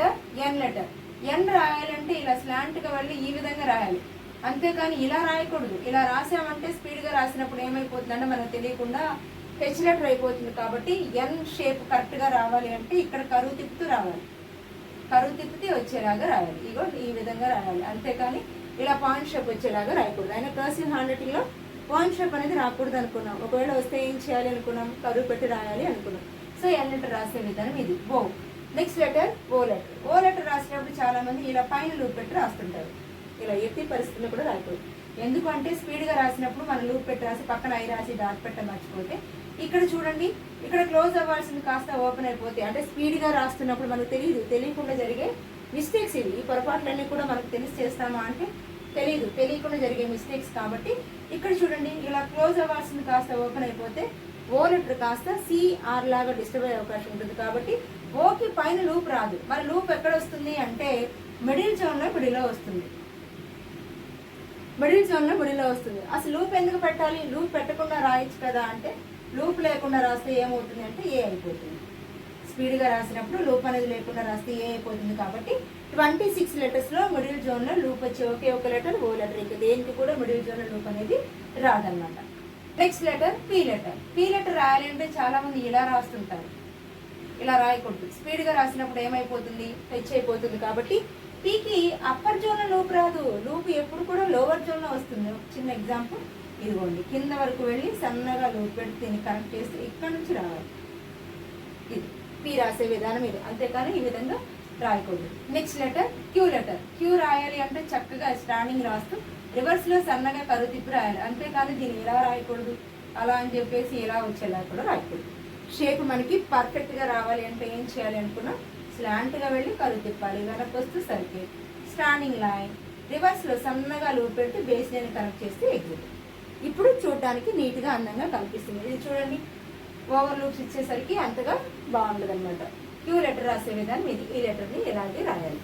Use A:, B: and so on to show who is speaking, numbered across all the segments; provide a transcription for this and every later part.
A: Letter N letter N రాయాలంటే ఇలా స్లాంట్గా వెళ్ళి ఈ విధంగా రాయాలి. అంతేకాని ఇలా రాయకూడదు. ఇలా రాసామంటే స్పీడ్గా రాసినప్పుడు ఏమైపోతుందంటే మనకు తెలియకుండా హెచ్ లెటర్ అయిపోతుంది కాబట్టి ఎన్ షేప్ కరెక్ట్గా రావాలి అంటే ఇక్కడ కరువు తిప్పుతూ రావాలి. కరువు తిప్పితే వచ్చేలాగా రాయాలి. ఇగో ఈ విధంగా రాయాలి. అంతేకాని ఇలా పాయింట్ షేప్ వచ్చేలాగా రాయకూడదు. అయినా కర్సివ్ హ్యాండ్ రైటింగ్లో పాయింట్ షేప్ అనేది రాకూడదు అనుకున్నాం. ఒకవేళ వస్తే ఏం చేయాలి అనుకున్నాం? కరువు పెట్టి రాయాలి అనుకున్నాం. సో ఎన్ లెటర్ రాసే విధానం ఇది. O next letter O letter O letter రాసినప్పుడు చాలామంది ఇలా పైన లూప్ పెట్టి రాస్తుంటారు. ఇలా ఎట్టి పరిస్థితుల్లో కూడా రాయకూడదు. ఎందుకంటే స్పీడ్గా రాసినప్పుడు మనం లూప్ పెట్టి రాసి పక్కన ఐ రాసి డాట్ పెట్ట మర్చిపోతే ఇక్కడ చూడండి ఇక్కడ క్లోజ్ అవ్వాల్సింది కాస్త ఓపెన్ అయిపోతే అంటే స్పీడ్గా రాస్తున్నప్పుడు మనకు తెలియదు. తెలియకుండా జరిగే మిస్టేక్స్ ఇవి. ఈ పొరపాట్లన్నీ కూడా మనకు తెలిసి చేస్తామా అంటే తెలియదు తెలియకుండా జరిగే మిస్టేక్స్ కాబట్టి ఇక్కడ చూడండి ఇలా క్లోజ్ అవ్వాల్సింది కాస్త ఓపెన్ అయిపోతే ఓ లెటర్ కాస్త సిఆర్ లాగా డిస్టర్బ్ అయ్యే అవకాశం ఉంటుంది కాబట్టి ఓకి పైన లూప్ రాదు. మరి లూప్ ఎక్కడ వస్తుంది అంటే మిడిల్ జోన్లో మిడిల్లో వస్తుంది. మిడిల్ జోన్లో మిడిల్లో వస్తుంది. అసలు లూప్ ఎందుకు పెట్టాలి? లూప్ పెట్టకుండా రాయొచ్చు కదా అంటే లూప్ లేకుండా రాస్తే ఏమవుతుంది అంటే ఏ అయిపోతుంది. స్పీడ్గా రాసినప్పుడు లూప్ అనేది లేకుండా రాస్తే ఏ అయిపోతుంది కాబట్టి ట్వంటీ సిక్స్ లెటర్స్లో మిడిల్ జోన్లో లూప్ వచ్చే ఒకే ఒక లెటర్ ఓ లెటర్ ఇక దేనికి కూడా మిడిల్ జోన్లో లూప్ అనేది రాదన్నమాట. Next letter P letter P letter రాయాలి అంటే చాలామంది ఇలా రాస్తుంటారు. ఇలా రాయకూడదు. స్పీడ్గా రాసినప్పుడు ఏమైపోతుంది? టచ్ అయిపోతుంది కాబట్టి పీకి అప్పర్ జోన్లో లూప్ రాదు. లూప్ ఎప్పుడు కూడా లోవర్ జోన్లో వస్తుంది. చిన్న ఎగ్జాంపుల్ ఇదిగోండి. కింద వరకు వెళ్ళి సన్నగా లూప్ పెట్టి దీన్ని కనెక్ట్ చేస్తే ఇక్కడ నుంచి రావాలి. ఇది పీ రాసే విధానం ఇది. అంతేకాని ఈ విధంగా రాయకూడదు. Next letter Q letter Q రాయాలి అంటే చక్కగా స్టాండింగ్ రాస్తూ రివర్స్లో సన్నగా కరువు తిప్పి రాయాలి. అంతేకాదు దీన్ని ఇలా రాయకూడదు? అలా అని చెప్పేసి ఇలా వచ్చేలా కూడా రాయకూడదు. షేప్ మనకి పర్ఫెక్ట్గా రావాలి అంటే ఏం చేయాలి అనుకున్నా స్లాంట్గా వెళ్ళి కరువు తిప్పాలి. వెనక్కి వస్తూ సర్కిల్ స్టాండింగ్ లైన్ రివర్స్లో సన్నగా లూప్ పెట్టి బేస్ లైన్ కనెక్ట్ చేస్తే ఎగ్జిట్ ఇప్పుడు చూడడానికి నీట్గా అందంగా కనిపిస్తుంది. ఇది చూడండి. ఓవర్ లూప్స్ ఇచ్చేసరికి అంతగా బాగుండదు అనమాట క్యూ లెటర్ రాసే విధానం ఇది. ఈ లెటర్ని ఇలాగే రాయాలి.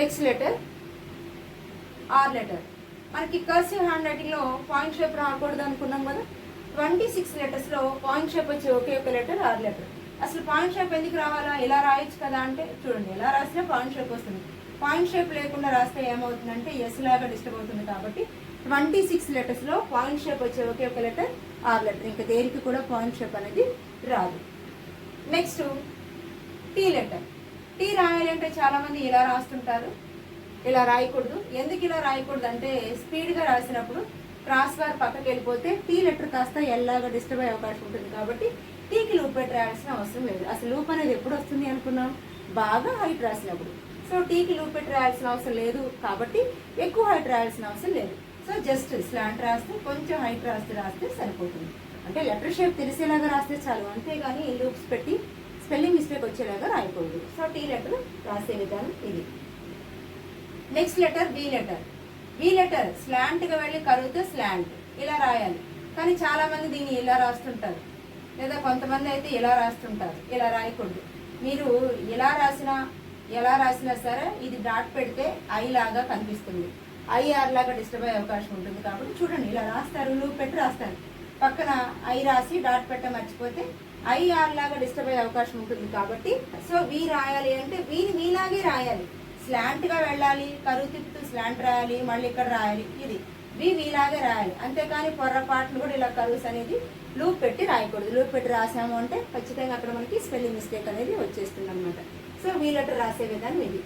A: Next letter. R letter. మనకి కర్సివ్ హ్యాండ్ రైటింగ్లో పాయింట్ షేప్ రాకూడదు అనుకున్నాం కదా? ట్వంటీ సిక్స్ లెటర్స్లో పాయింట్ షేప్ వచ్చే ఒకే ఒక లెటర్ ఆర్ లెటర్. అసలు పాయింట్ షేప్ ఎందుకు రావాలా? ఇలా రాయొచ్చు కదా అంటే చూడండి ఎలా రాసినా పాయింట్ షేప్ వస్తుంది. పాయింట్ షేప్ లేకుండా రాస్తే ఏమవుతుందంటే ఎస్ లాగా డిస్టర్బ్ అవుతుంది కాబట్టి ట్వంటీ సిక్స్ లెటర్స్లో పాయింట్ షేప్ వచ్చే ఒకే ఒక లెటర్ ఆర్ లెటర్. ఇంకా దేనికి కూడా పాయింట్ షేప్ అనేది రాదు. నెక్స్ట్ టీ లెటర్ టీ రాయాలంటే చాలామంది ఇలా రాస్తుంటారు? ఇలా రాయకూడదు. ఎందుకు ఇలా రాయకూడదు అంటే స్పీడ్గా రాసినప్పుడు క్రాస్ వార్ పక్కకి వెళ్ళిపోతే టీ లెటర్ కాస్త ఎల్లాగా డిస్టర్బ్ అయ్యే అవకాశం ఉంటుంది కాబట్టి టీకి లూప్ పెట్టి రాయాల్సిన అవసరం లేదు. అసలు లూప్ అనేది ఎప్పుడు వస్తుంది అనుకున్నాం? బాగా హైట్ రాసినప్పుడు. సో టీకి లూప్ పెట్టి రాయాల్సిన అవసరం లేదు కాబట్టి ఎక్కువ హైట్ రాయాల్సిన అవసరం లేదు. సో జస్ట్ స్లాంట్ రాస్తే కొంచెం హైట్ రాస్తే రాస్తే సరిపోతుంది. అంటే లెటర్ షేప్ తెలిసేలాగా రాస్తే చాలు. అంతేగాని లూప్స్ పెట్టి స్పెల్లింగ్ మిస్టేక్ వచ్చేలాగా రాయకూడదు. సో టీ లెటర్ రాసే విధానం ఇది. Next letter V letter V letter స్లాంట్గా వెళ్ళి కరువుతో స్లాంట్ ఇలా రాయాలి. కానీ చాలామంది దీన్ని ఇలా రాస్తుంటారు. లేదా కొంతమంది అయితే ఇలా రాస్తుంటారు. ఇలా రాయకూడదు. మీరు ఇలా రాసినా ఎలా రాసినా సరే ఇది డాట్ పెడితే ఐ లాగా కనిపిస్తుంది. ఐ ఆర్ లాగా డిస్టర్బ్ అయ్యే అవకాశం ఉంటుంది కాబట్టి చూడండి ఇలా రాస్తారు లూప్ పెట్టి రాస్తారు. పక్కన ఐ రాసి డాట్ పెట్ట మర్చిపోతే ఐఆర్ లాగా డిస్టర్బ్ అయ్యే అవకాశం ఉంటుంది కాబట్టి సో వి రాయాలి అంటే వీని మీలాగే రాయాలి. స్లాంట్గా వెళ్ళాలి కరువు తిప్పుతూ స్లాంట్ రాయాలి మళ్ళీ ఇక్కడ రాయాలి ఇది. వి వీలాగే రాయాలి. అంతేకాని పొర్రపాట్లు కూడా ఇలా కరువుస్ అనేది లూప్ పెట్టి రాయకూడదు. లూప్ పెట్టి రాసాము అంటే ఖచ్చితంగా అక్కడ మనకి స్పెల్లింగ్ మిస్టేక్ అనేది వచ్చేస్తుంది అనమాట సో వీ లెటర్ రాసే విధానం ఇది.